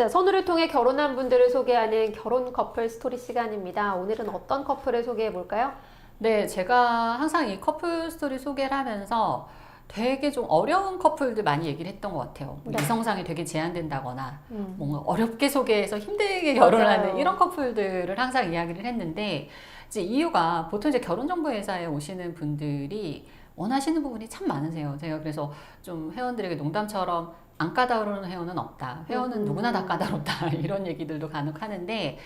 자, 선우를 통해 결혼한 분들을 소개하는 결혼 커플 스토리 시간입니다. 오늘은 어떤 커플을 소개해 볼까요? 네, 제가 항상 이 커플 스토리 소개를 하면서 되게 좀 어려운 커플들 많이 얘기를 했던 것 같아요. 뭐 네. 이성상이 되게 제한된다거나 음. 뭔가 어렵게 소개해서 힘들게 맞아요. 결혼하는 이런 커플들을 항상 이야기를 했는데 이제 이유가 보통 이제 결혼정보회사에 오시는 분들이 원하시는 부분이 참 많으세요. 제가 그래서 좀 회원들에게 농담처럼 안 까다로운 회원은 없다. 회원은 음. 누구나 다 까다롭다. 이런 얘기들도 간혹 하는데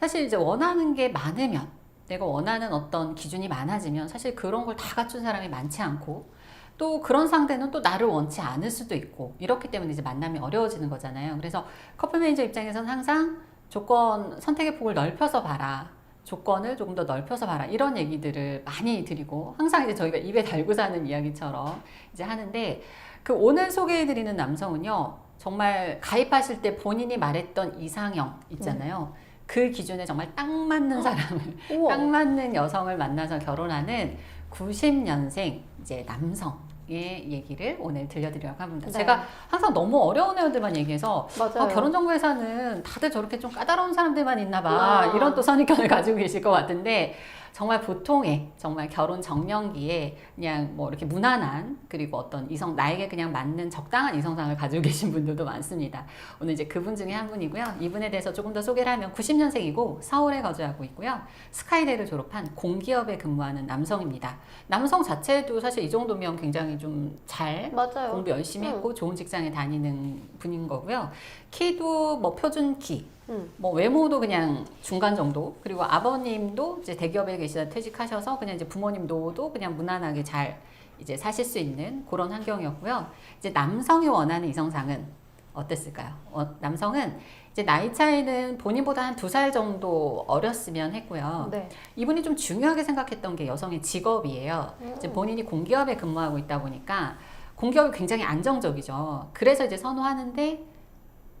사실 이제 원하는 게 많으면 내가 원하는 어떤 기준이 많아지면 사실 그런 걸 다 갖춘 사람이 많지 않고 또 그런 상대는 또 나를 원치 않을 수도 있고 이렇기 때문에 이제 만남이 어려워지는 거잖아요. 그래서 커플 매니저 입장에서는 항상 조건 선택의 폭을 넓혀서 봐라. 조건을 조금 더 넓혀서 봐라. 이런 얘기들을 많이 드리고 항상 이제 저희가 입에 달고 사는 이야기처럼 이제 하는데 그 오늘 소개해 드리는 남성은요. 정말 가입하실 때 본인이 말했던 이상형 있잖아요. 그 기준에 정말 딱 맞는 사람을 우와. 딱 맞는 여성을 만나서 결혼하는 90년생 이제 남성 의 얘기를 오늘 들려드리려고 합니다. 네. 제가 항상 너무 어려운 애들만 얘기해서. 어, 결혼정보회사는 다들 저렇게 좀 까다로운 사람들만 있나 봐. 아. 이런 또 선입견을 가지고 계실 것 같은데 정말 보통의 정말 결혼 정년기에 그냥 뭐 이렇게 무난한 그리고 어떤 이성 나에게 그냥 맞는 적당한 이성상을 가지고 계신 분들도 많습니다. 오늘 이제 그분 중에 한 분이고요. 이분에 대해서 조금 더 소개를 하면 90년생이고 서울에 거주하고 있고요. 스카이대를 졸업한 공기업에 근무하는 남성입니다. 남성 자체도 사실 이 정도면 굉장히 좀 잘. 공부 열심히 응. 했고 좋은 직장에 다니는 분인 거고요. 키도 뭐 표준 키, 음. 뭐 외모도 그냥 중간 정도. 그리고 아버님도 이제 대기업에 계시다 퇴직하셔서 그냥 이제 부모님 노도 그냥 무난하게 잘 이제 사실 수 있는 그런 환경이었고요. 이제 남성이 원하는 이성상은 어땠을까요? 어, 남성은 이제 나이 차이는 본인보다 한 두 살 정도 어렸으면 했고요. 네. 이분이 좀 중요하게 생각했던 게 여성의 직업이에요. 음. 이제 본인이 공기업에 근무하고 있다 보니까 공기업이 굉장히 안정적이죠. 그래서 이제 선호하는데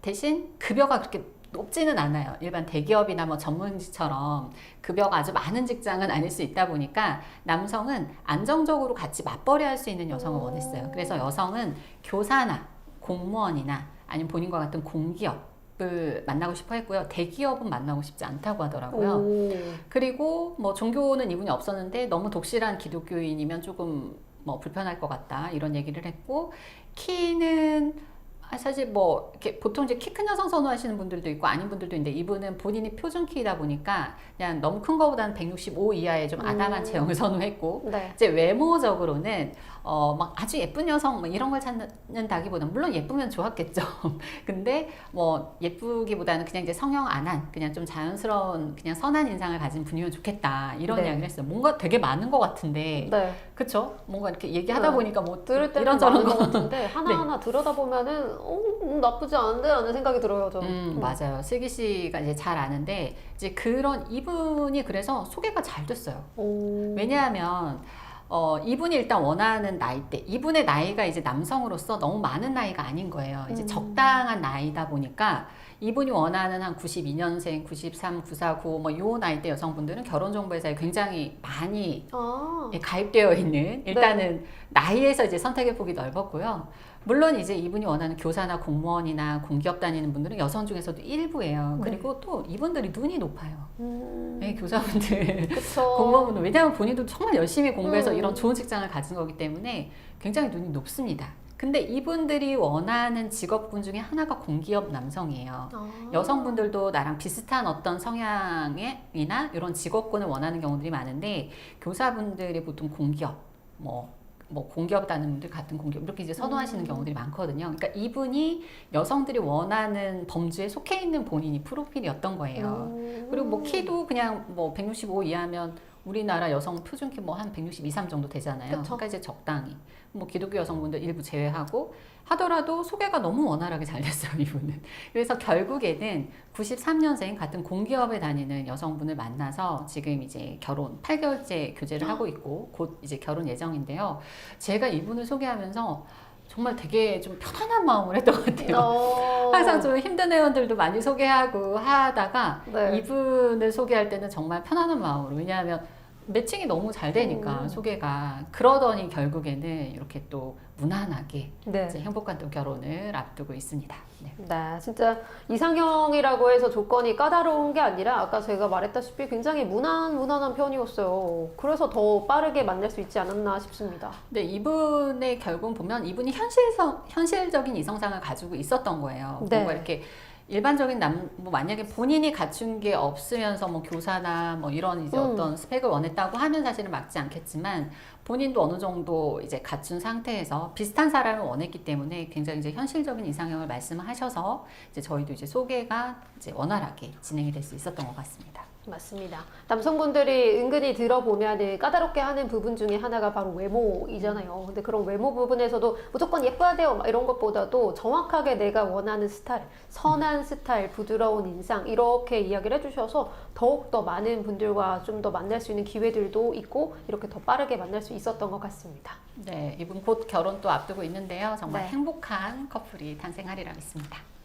대신 급여가 그렇게 높지는 않아요. 일반 대기업이나 뭐 전문직처럼 급여가 아주 많은 직장은 아닐 수 있다 보니까 남성은 안정적으로 같이 맞벌이 할 수 있는 여성을 오. 원했어요. 그래서 여성은 교사나 공무원이나 아니면 본인과 같은 공기업 을 만나고 싶어 했고요. 대기업은 만나고 싶지 않다고 하더라고요. 오. 그리고 뭐 종교는 이분이 없었는데 너무 독실한 기독교인이면 조금 뭐 불편할 것 같다 이런 얘기를 했고 키는 아, 사실 뭐 이렇게 보통 이제 키 큰 여성 선호하시는 분들도 있고 아닌 분들도 있는데 이분은 본인이 표준 키이다 보니까 그냥 너무 큰 거보다는 165 이하의 좀 아담한 음. 체형을 선호했고 네. 이제 외모적으로는 어 막 아주 예쁜 여성 뭐 이런 걸 찾는다기보다는 물론 예쁘면 좋았겠죠. 근데 뭐 예쁘기보다는 그냥 이제 성형 안 한 그냥 좀 자연스러운 그냥 선한 인상을 가진 분이면 좋겠다 이런 네. 이야기를 했어요. 뭔가 되게 많은 것 같은데 네. 그쵸? 뭔가 이렇게 얘기하다 네. 보니까 뭐 들을 때는 이런저런 것 같은데 하나하나 들여다보면은 어, 음, 나쁘지 않은데 라는 생각이 들어요. 저는. 음, 맞아요. 슬기 씨가 이제 잘 아는데 이제 그런 이분이 그래서 소개가 잘 됐어요. 오. 왜냐하면 어, 이분이 일단 원하는 나이대, 이분의 나이가 이제 남성으로서 너무 많은 나이가 아닌 거예요. 이제 음. 적당한 나이다 보니까 이분이 원하는 한 92년생, 93, 949, 뭐요 나이대 여성분들은 결혼정보회사에 굉장히 많이 아. 예, 가입되어 있는 네. 일단은 나이에서 이제 선택의 폭이 넓었고요. 물론 이제 이분이 원하는 교사나 공무원이나 공기업 다니는 분들은 여성 중에서도 일부예요. 네. 그리고 또 이분들이 눈이 높아요. 음. 네, 교사분들. 공무원분들 왜냐하면 본인도 정말 열심히 공부해서 음. 이런 좋은 직장을 가진 거기 때문에 굉장히 눈이 높습니다. 근데 이분들이 원하는 직업군 중에 하나가 공기업 남성이에요. 아. 여성분들도 나랑 비슷한 어떤 성향이나 이런 직업군을 원하는 경우들이 많은데 교사분들이 보통 공기업 뭐. 뭐 공기업 다니는 분들 같은 공기업 이렇게 이제 선호하시는 음. 경우들이 많거든요. 그러니까 이분이 여성들이 원하는 범주에 속해 있는 본인이 프로필이었던 거예요. 음. 그리고 뭐 키도 그냥 뭐 165 이하면 우리나라 여성 표준 키 뭐 한 162, 3 정도 되잖아요. 그쵸. 그러니까 이제 적당히 뭐 기독교 여성분들 일부 제외하고 하더라도 소개가 너무 원활하게 잘 됐어요 이분은. 그래서 결국에는 93년생 같은 공기업에 다니는 여성분을 만나서 지금 이제 결혼 8개월째 교제를 하고 있고 곧 이제 결혼 예정인데요. 제가 이분을 소개하면서 정말 되게 좀 편안한 마음을 했던 것 같아요. 어. 항상 좀 힘든 회원들도 많이 소개하고 하다가 네. 이분을 소개할 때는 정말 편안한 마음으로 왜냐하면 매칭이 너무 잘 되니까 음. 소개가 그러더니 결국에는 이렇게 또 무난하게 네. 이제 행복한 또 결혼을 앞두고 있습니다. 네. 네, 진짜 이상형이라고 해서 조건이 까다로운 게 아니라 아까 제가 말했다시피 굉장히 무난 무난한 편이었어요. 그래서 더 빠르게 만날 수 있지 않았나 싶습니다. 근데 이분의 결국 보면 이분이 현실성 현실적인 이성상을 가지고 있었던 거예요. 네. 뭔가 이렇게 일반적인 남, 뭐 만약에 본인이 갖춘 게 없으면서 뭐 교사나 뭐 이런 이제 음. 어떤 스펙을 원했다고 하면 사실은 맞지 않겠지만 본인도 어느 정도 이제 갖춘 상태에서 비슷한 사람을 원했기 때문에 굉장히 이제 현실적인 이상형을 말씀하셔서 이제 저희도 이제 소개가 이제 원활하게 진행이 될 수 있었던 것 같습니다. 맞습니다. 남성분들이 은근히 들어보면 까다롭게 하는 부분 중에 하나가 바로 외모이잖아요. 근데 그런 외모 부분에서도 무조건 예뻐야 돼요. 막 이런 것보다도 정확하게 내가 원하는 스타일, 선한 스타일, 부드러운 인상 이렇게 이야기를 해주셔서 더욱더 많은 분들과 좀 더 만날 수 있는 기회들도 있고 이렇게 더 빠르게 만날 수 있었던 것 같습니다. 네, 이분 곧 결혼 또 앞두고 있는데요. 정말 네. 행복한 커플이 탄생하리라 믿습니다.